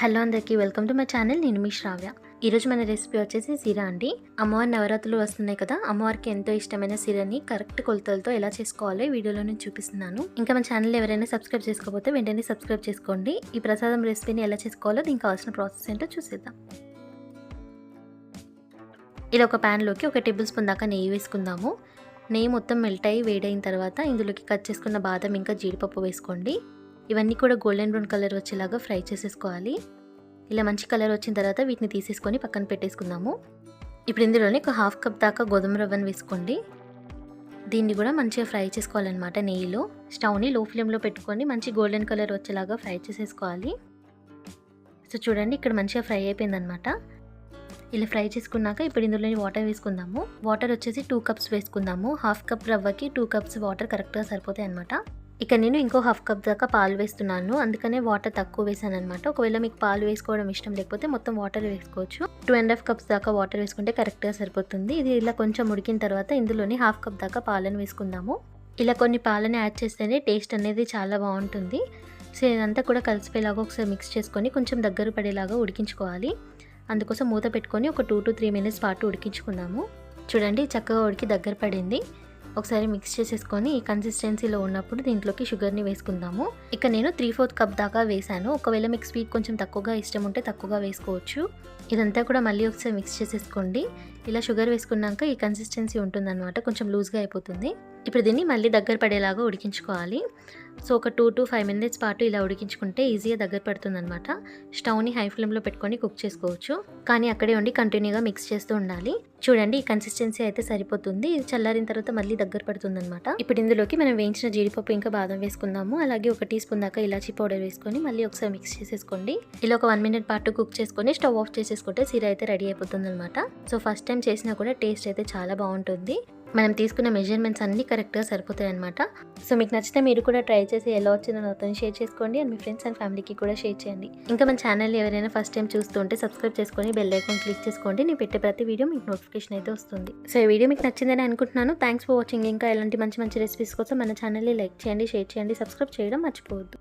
Hello అందరికీ welcome to my channel. నేను మీ శ్రావ్య. ఈరోజు మన రెసిపీ వచ్చేసి సిరా అండి. అమ్మవారి నవరాత్రులు వస్తున్నాయి కదా అమ్మవారికి ఎంతో ఇష్టమైన సిరని కరెక్ట్ కొలతలతో ఎలా చేసుకోవాలో వీడియోలో నేను చూపిస్తున్నాను. ఇంకా మన ఛానల్ ఎవరైనా సబ్స్క్రైబ్ చేసుకోకపోతే వెంటనే సబ్స్క్రైబ్ చేసుకోండి. ఈ ప్రసాదం రెసిపీని ఎలా చేసుకోవాలో దీనికి కావాల్సిన ప్రాసెస్ ఏంటో చూసేద్దాం. ఇలా ఒక ప్యాన్లోకి ఒక టేబుల్ స్పూన్ దాకా నెయ్యి వేసుకుందాము. నెయ్యి మొత్తం మెల్ట్ అయ్యి వేడైన తర్వాత ఇందులోకి కట్ చేసుకున్న బాదం ఇంకా జీడిపప్పు వేసుకోండి. ఇవన్నీ కూడా గోల్డెన్ బ్రౌన్ కలర్ వచ్చేలాగా ఫ్రై చేసేసుకోవాలి. ఇలా మంచి కలర్ వచ్చిన తర్వాత వీటిని తీసేసుకొని పక్కన పెట్టేసుకుందాము. ఇప్పుడు ఇందులోనే ఒక హాఫ్ కప్ దాకా గోధుమ రవ్వను వేసుకోండి. దీన్ని కూడా మంచిగా ఫ్రై చేసుకోవాలన్నమాట నెయ్యిలో. స్టవ్ని లో ఫ్లేమ్లో పెట్టుకొని మంచి గోల్డెన్ కలర్ వచ్చేలాగా ఫ్రై చేసేసుకోవాలి. సో చూడండి ఇక్కడ మంచిగా ఫ్రై అయిపోయిందనమాట ఇలా ఫ్రై చేసుకున్నాక ఇప్పుడు ఇందులోని వాటర్ వేసుకుందాము. వాటర్ వచ్చేసి టూ కప్స్ వేసుకుందాము. హాఫ్ కప్ రవ్వకి టూ కప్స్ వాటర్ కరెక్ట్గా సరిపోతాయి అనమాట ఇక నేను ఇంకో హాఫ్ కప్ దాకా పాలు వేస్తున్నాను. అందుకనే వాటర్ తక్కువ వేసాను అనమాట ఒకవేళ మీకు పాలు వేసుకోవడం ఇష్టం లేకపోతే మొత్తం వాటర్ వేసుకోవచ్చు. టూ అండ్ హాఫ్ కప్స్ దాకా వాటర్ వేసుకుంటే కరెక్ట్గా సరిపోతుంది. ఇది ఇలా కొంచెం ఉడికిన తర్వాత ఇందులోనే హాఫ్ కప్ దాకా పాలను వేసుకుందాము. ఇలా కొన్ని పాలను యాడ్ చేస్తేనే టేస్ట్ అనేది చాలా బాగుంటుంది. సో ఇదంతా కూడా కలిసిపోయేలాగా ఒకసారి మిక్స్ చేసుకొని కొంచెం దగ్గర పడేలాగా ఉడికించుకోవాలి. అందుకోసం మూత పెట్టుకొని ఒక టూ టు త్రీ మినిట్స్ పాటు ఉడికించుకుందాము. చూడండి చక్కగా ఉడికి దగ్గర పడింది. ఒకసారి మిక్స్ చేసేసుకొని ఈ కన్సిస్టెన్సీలో ఉన్నప్పుడు దీంట్లోకి షుగర్ని వేసుకుందాము. ఇక నేను త్రీ ఫోర్త్ కప్ దాకా వేసాను. ఒకవేళ మీకు స్వీట్ కొంచెం తక్కువగా ఇష్టం ఉంటే తక్కువగా వేసుకోవచ్చు. ఇదంతా కూడా మళ్ళీ ఒకసారి మిక్స్ చేసేసుకోండి. ఇలా షుగర్ వేసుకున్నాక ఈ కన్సిస్టెన్సీ ఉంటుందన్నమాట. కొంచెం లూజ్గా అయిపోతుంది. ఇప్పుడు దీన్ని మళ్ళీ దగ్గర పడేలాగా ఉడికించుకోవాలి. సో ఒక టూ టు ఫైవ్ మినిట్స్ పాటు ఇలా ఉడికించుకుంటే ఈజీగా దగ్గర పడుతుంది అనమాట స్టవ్ని హై ఫ్లేమ్లో పెట్టుకొని కుక్ చేసుకోవచ్చు. కానీ అక్కడే ఉండి కంటిన్యూగా మిక్స్ చేస్తూ ఉండాలి. చూడండి ఈ కన్సిస్టెన్సీ అయితే సరిపోతుంది. ఇది చల్లారిన తర్వాత మళ్ళీ దగ్గర పడుతుంది అనమాట ఇప్పుడు ఇందులోకి మనం వేయించిన జీడిపప్పు ఇంకా బాదం వేసుకుందాము. అలాగే ఒక టీ స్పూన్ దాకా ఇలాచీ పౌడర్ వేసుకొని మళ్ళీ ఒకసారి మిక్స్ చేసేసుకోండి. ఇలా ఒక వన్ మినిట్ పాటు కుక్ చేసుకొని స్టవ్ ఆఫ్ చేసేసుకుంటే సీర అయితే రెడీ అయిపోతుంది అనమాట సో ఫస్ట్ టైం చేసినా కూడా టేస్ట్ అయితే చాలా బాగుంటుంది. మనం తీసుకున్న మెజర్మెంట్స్ అన్నీ కరెక్ట్గా సరిపోతాయి అనమాట సో మీకు నచ్చితే మీరు కూడా ట్రై చేసి ఎలా వచ్చిందో నాతో షేర్ చేసుకోండి అండ్ మీ ఫ్రెండ్స్ అండ్ ఫ్యామిలీకి కూడా షేర్ చేయండి. ఇంకా మన ఛానల్ ఎవరైనా ఫస్ట్ టైం చూస్తుంటే సబ్స్క్రైబ్ చేసుకొని బెల్ ఐకాన్ క్లిక్ చేసుకోండి. నేను పెట్టే ప్రతి వీడియో మీకు నోటిఫికేషన్ అయితే వస్తుంది. సో ఈ వీడియో మీకు నచ్చిందని అనుకుంటున్నాను. థ్యాంక్స్ ఫర్ వాచింగ్ ఇంకా ఇలాంటి మంచి మంచి రెసిపీస్ కోసం మన ఛానల్ని లైక్ చేయండి షేర్ చేయండి సబ్స్క్రైబ్ చేయడం మర్చిపోవద్దు.